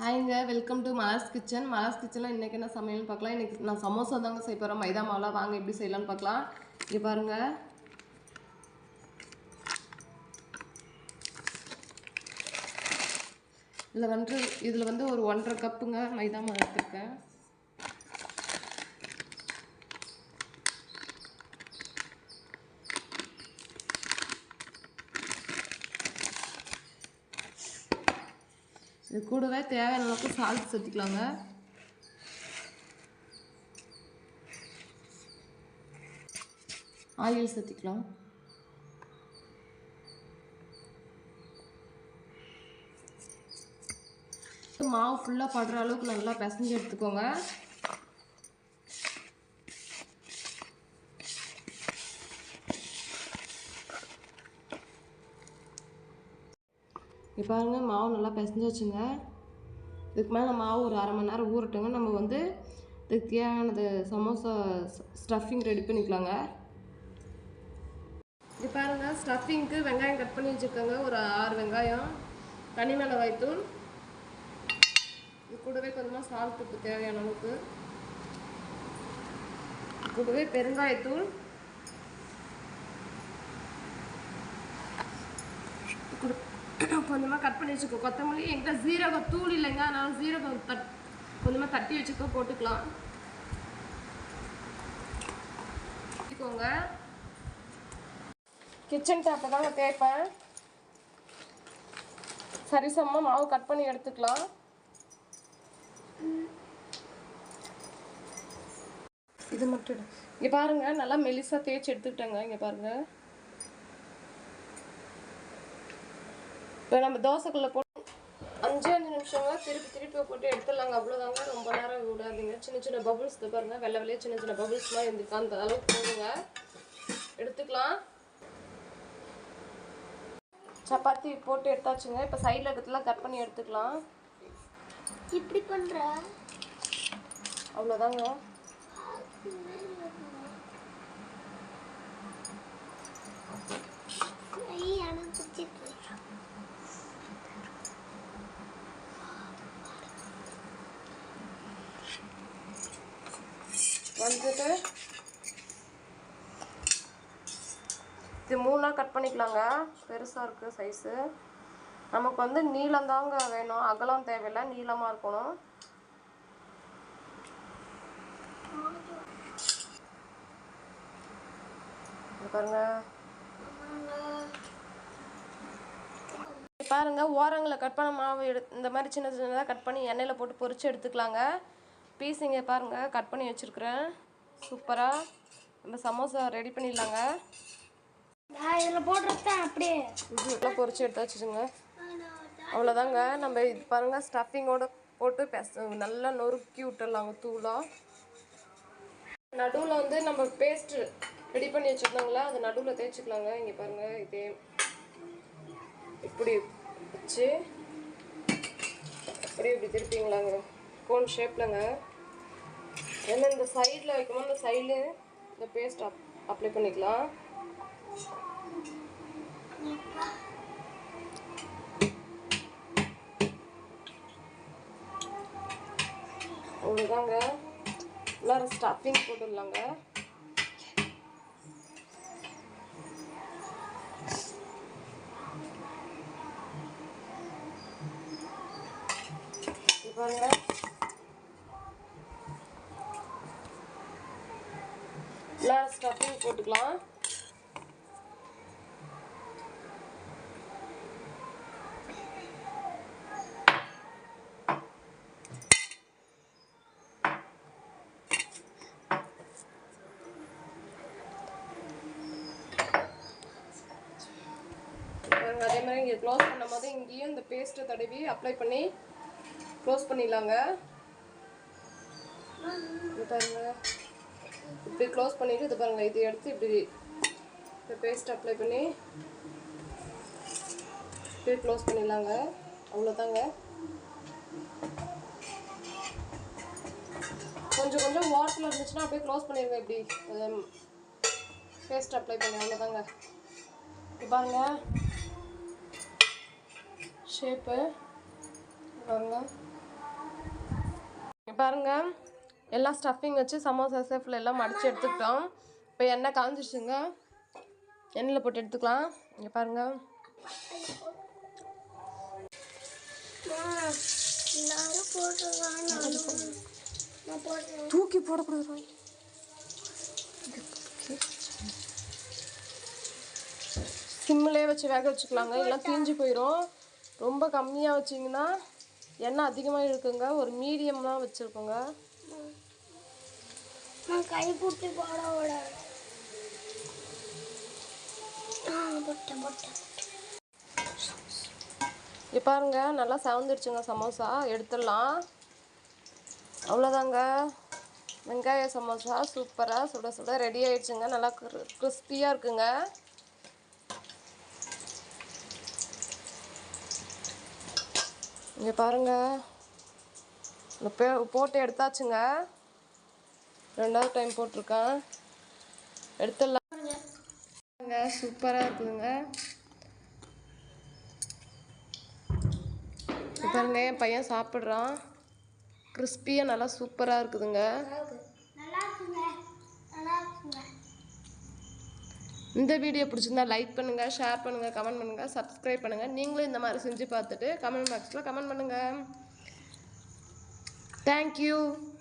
ஹாய்ங்க welcome to Mala's kitchen Mala's கிச்சனில் இன்றைக்கி என்ன சமையல்னு பார்க்கலாம். இன்றைக்கி நான் சமோசா தாங்க செய்ய போகிறேன் மைதா மாவுலாம் வாங்க எப்படி செய்யலாம்னு பார்க்கலாம். இங்கே பாருங்கள் இதில் வந்து இதில் வந்து ஒரு ஒன்றரை கப்புங்க மைதா மாவு எடுத்துருக்கேன். இது கூடவே தேவையான அளவுக்கு சால்ட் சேர்த்துக்கலாங்க. ஆயில் சேர்த்துக்கலாம். மாவு ஃபுல்லாக படுற அளவுக்கு நல்லா பிசைஞ்சு எடுத்துக்கோங்க. இப்போ மாவு நல்லா பிசைஞ்சு வச்சுங்க இதுக்கு மேலே மாவு ஒரு அரை மணி நேரம் ஊறட்டுங்க. நம்ம வந்து இதுக்கு தேவையானது சமோசா ஸ்டஃபிங் ரெடி பண்ணிக்கலாங்க. இது பாருங்க ஸ்டஃபிங்க்கு வெங்காயம் கட் பண்ணி வச்சுருக்கோங்க. ஒரு ஆறு வெங்காயம் தனி மிளகாய்த்தூள் இது கூடவே கொஞ்சமாக சால்ட் உப்பு தேவையான அளவுக்கு. கூடவே பெருங்காயத்தூள் இது கொஞ்சமாக கட் பண்ணி வச்சுக்கோ. கொத்தமல்லி எங்கிட்ட ஜீரகம் தூள் இல்லைங்க. அதனால ஜீரகம் தட் கொஞ்சமாக தட்டி வச்சுக்கோ போட்டுக்கலாம். வச்சுக்கோங்க. கிச்சன் டேப்பை தாங்க தேய்ப்பேன். சரிசமமாக மாவு கட் பண்ணி எடுத்துக்கலாம். இது மட்டும் இங்கே பாருங்கள் நல்லா மெலிசாக தேய்ச்சி எடுத்துக்கிட்டேங்க. இங்கே பாருங்கள் இப்போ நம்ம தோசைக்குள்ள போட்டு அஞ்சு அஞ்சு நிமிஷங்க திருப்பி திருப்பி போட்டு எடுத்துடலாங்க. அவ்வளோதாங்க ரொம்ப நேரம் விடாதீங்க. சின்ன சின்ன பபுள்ஸ் பாருங்க. வெள்ளை வெள்ளையே சின்ன சின்ன பபுள்ஸ் மாதிரி இருந்துருக்கு அந்த அளவுக்கு போடுங்க எடுத்துக்கலாம். சப்பாத்தி போட்டு எடுத்தாச்சுங்க. இப்போ சைடில் இருக்கிறதுலாம் கட் பண்ணி எடுத்துக்கலாம். இப்படி பண்ற? அவ்வளோதாங்க எனக்கு பிடிச்சிருக்கு. வந்துட்டு இது மூணாக கட் பண்ணிக்கலாங்க. பெருசாக இருக்குது சைஸு நமக்கு வந்து நீளம் தாங்க வேணும். அகலம் தேவையில்லை. நீளமாக இருக்கணும். பாருங்க. பாருங்க. ஓரங்களை கட் பண்ண மாவு எடு இந்த மாதிரி சின்ன சின்னதாக கட் பண்ணி எண்ணெயில் போட்டு பொரிச்சு எடுத்துக்கலாங்க. பீஸ் இங்கே பாருங்க கட் பண்ணி வச்சுருக்குறேன். சூப்பராக நம்ம சமோசா ரெடி பண்ணிடலாங்க. இதுல போடுறதுதான் அப்படியே இதெல்லாம் பொரிச்சு எடுத்து வச்சுச்சுங்க அவ்வளோதாங்க. நம்ம இது பாருங்க ஸ்டஃபிங்கோட போட்டு பெச நல்லா நொறுக்கி விட்டுடலாங்க தூளாக நடுவில் வந்து நம்ம பேஸ்ட் ரெடி பண்ணி வச்சுருந்தோங்களா? அது நடுவில் தேய்ச்சிக்கலாங்க. இங்கே பாருங்க இதே இப்படி வச்சு அப்படியே இப்படி திருப்பிங்களாங்க. கோன் ஷேப்லங்க ஏன்னா இந்த சைடில் வைக்கும்போது இந்த சைட்லேயே இந்த பேஸ்ட் அப் அப்ளை பண்ணிக்கலாம். அவ்வளோதாங்க எல்லாரும் ஸ்டஃபிங் போட்டுடலாங்க. இது பாருங்க ஸ்டஃபிங் போட்டுக்கலாம். அதே மாதிரி இங்கே க்ளோஸ் பண்ணும்போது இங்கேயும் இந்த பேஸ்ட்டை தடவி அப்ளை பண்ணி க்ளோஸ் பண்ணிடலாங்க. பாருங்க. இப்படி க்ளோஸ் பண்ணிட்டு இது பாருங்க இது எடுத்து இப்படி இந்த பேஸ்ட் அப்ளை பண்ணி இப்படி க்ளோஸ் பண்ணிடலாங்க. அவ்வளோதாங்க கொஞ்சம் கொஞ்சம் வாட்டரில் இருந்துச்சுன்னா அப்படியே க்ளோஸ் பண்ணிடுங்க இப்படி. பேஸ்ட் அப்ளை பண்ணி அவ்வளோதாங்க இப்போ பாருங்க. ஷேப்பு பாருங்க. பாருங்க. எல்லாம் ஸ்டஃபிங் வச்சு சமோசா சேஃபில் எல்லாம் மடித்து எடுத்துக்கிட்டோம். இப்போ எண்ணெய் காஞ்சிருச்சுங்க. எண்ணெயில் போட்டு எடுத்துக்கலாம். இங்கே பாருங்க. தூக்கி போடக்கூடாது சிம்மிலே வச்சு வேக வச்சுக்கலாங்க. எல்லாம் தீஞ்சு போயிடும் ரொம்ப கம்மியாக வச்சிங்கன்னா எண்ணெய் அதிகமாக இருக்குங்க. ஒரு மீடியமாக வச்சுருக்கோங்க. நான் கை போட்டு போட விட இப்போ பாருங்க நல்லா சவந்துடுச்சுங்க சமோசா. எடுத்துடலாம். அவ்வளோதாங்க. வெங்காய சமோசா சூப்பராக சுட சுட ரெடி ஆயிடுச்சுங்க. நல்லா கிறிஸ்பியாக இருக்குங்க. இங்கே பாருங்க. பே போட்டு எடுத்தாச்சுங்க. ரெண்டாவது டைம் போட்டிருக்கேன். எடுத்துடலாம். சூப்பராக இருக்குதுங்க. இப்போ பாருங்க என் பையன் சாப்பிட்றான். கிறிஸ்பியாக நல்லா சூப்பராக இருக்குதுங்க. இந்த வீடியோ பிடிச்சிருந்தா லைக் பண்ணுங்கள் ஷேர் பண்ணுங்கள் கமெண்ட் பண்ணுங்கள் சப்ஸ்கிரைப் பண்ணுங்கள் நீங்களும் இந்த மாதிரி செஞ்சு பார்த்துட்டு கமெண்ட் பாக்ஸில் கமெண்ட் பண்ணுங்கள் Thank you.